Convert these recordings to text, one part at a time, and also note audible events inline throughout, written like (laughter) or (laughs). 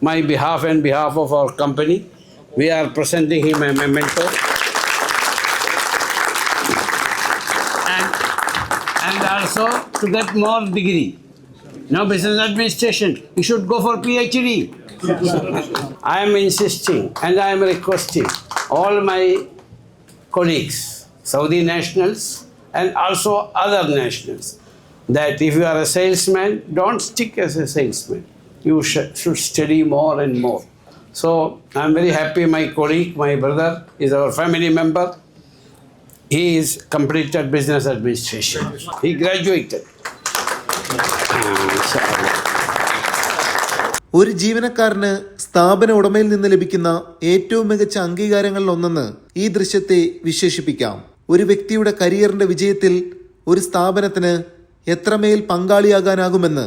my behalf and behalf of our company, we are presenting him a memento. And, and also to get more degree. No business administration. You should go for PhD. (laughs) I am insisting and I am requesting all my colleagues, Saudi nationals and also other nationals, that if you are a salesman, don't stick as a salesman. You sh- should study more and more. So I'm very happy. My colleague, my brother, is our family member. He is completed business administration. He graduated. ഒരു ജീവനക്കാരന് സ്ഥാപന ഉടമയിൽ നിന്ന് ലഭിക്കുന്ന ഏറ്റവും മികച്ച അംഗീകാരങ്ങളിൽ ഒന്നെന്ന് ഈ ദൃശ്യത്തെ വിശേഷിപ്പിക്കാം ഒരു വ്യക്തിയുടെ കരിയറിന്റെ വിജയത്തിൽ ഒരു സ്ഥാപനത്തിന് എത്രമേൽ പങ്കാളിയാകാനാകുമെന്ന്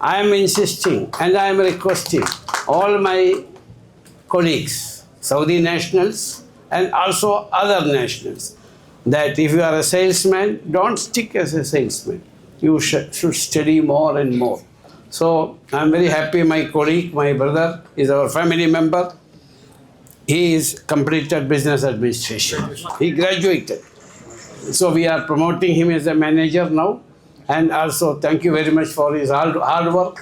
I am insisting and I am requesting all my colleagues, Saudi nationals and also other nationals, that if you are a salesman, don't stick as a salesman. You sh- should study more and more. So I'm very happy. My colleague, my brother, is our family member. He is completed business administration. He graduated. So we are promoting him as a manager now. And also thank you very much for his hard, hard work.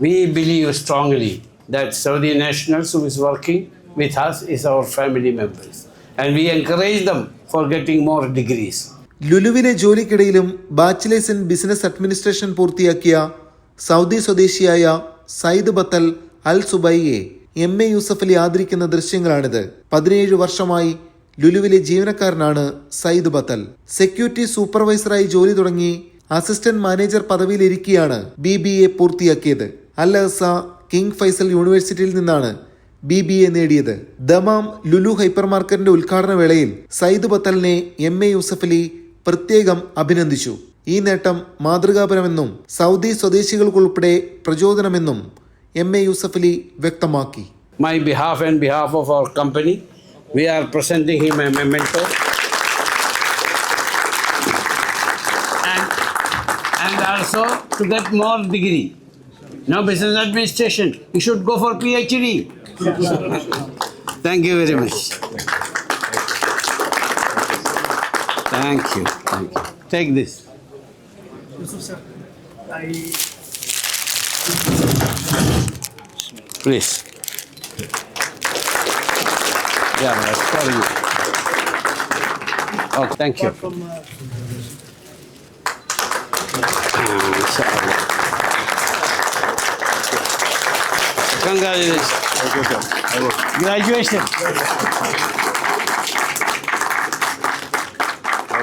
We believe strongly that Saudi nationals who is working with us is our family members. And we encourage them for getting more degrees. ലുലുവിനെ ജോലിക്കിടയിലും bachelors in business administration പൂർത്തിയാക്കിയ Saudi സ്വദേശിയായ Sayyid Battal Al സുബൈയെ M A Yusuff Ali ആദരിക്കുന്ന ദൃശ്യങ്ങളാണിത് പതിനേഴ് വർഷമായി ലുലുവിലെ ജീവനക്കാരനാണ് Sayyid ബത്തൽ security സൂപ്പർവൈസറായി ജോലി തുടങ്ങി അസിസ്റ്റന്റ് മാനേജർ പദവിയിലിരിക്കെയാണ് ബി ബി എ പൂർത്തിയാക്കിയത്. അൽ കിങ് ഫൈസൽ യൂണിവേഴ്സിറ്റിയിൽ നിന്നാണ് ബി ബി എ നേടിയത്. ദമാം ലുലു ഹൈപ്പർ മാർക്കറ്റിന്റെ ഉദ്ഘാടന വേളയിൽ സയ്യിദ് ബത്തലിനെ എം എ യൂസഫലി പ്രത്യേകം അഭിനന്ദിച്ചു. ഈ നേട്ടം മാതൃകാപരമെന്നും സൗദി സ്വദേശികൾക്കുൾപ്പെടെ പ്രചോദനമെന്നും എം എ യൂസഫലി വ്യക്തമാക്കി. My behalf and behalf of our company we are presenting him a memento. And also to get more degree. Now business administration. You should go for PhD. Thank you very much. Thank you. Thank you. Take this. Please. Yeah, that's for you. Oh, thank you. Ah. Congratulations. Graduation.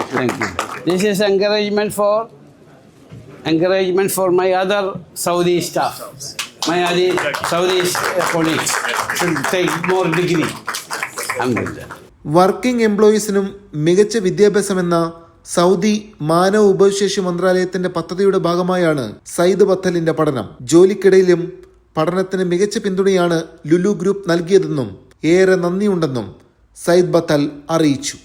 Thank you. This is encouragement for encouragement for my other Saudi staff. My other Saudi colleagues should take more degree. Alhamdulillah. Working എംപ്ലോയീസിനും മികച്ച വിദ്യാഭ്യാസമെന്ന Saudi മാനവ ഉപശേഷി മന്ത്രാലയത്തിന്റെ പദ്ധതിയുടെ ഭാഗമായാണ് സയ്യിദ് ബത്തലിന്റെ പഠനം. ജോലിക്കിടയിലും പഠനത്തിന് മികച്ച പിന്തുണയാണ് ലുലു ഗ്രൂപ്പ് നൽകിയതെന്നും ഏറെ നന്ദിയുണ്ടെന്നും സയ്യിദ് ബത്തൽ അറിയിച്ചു.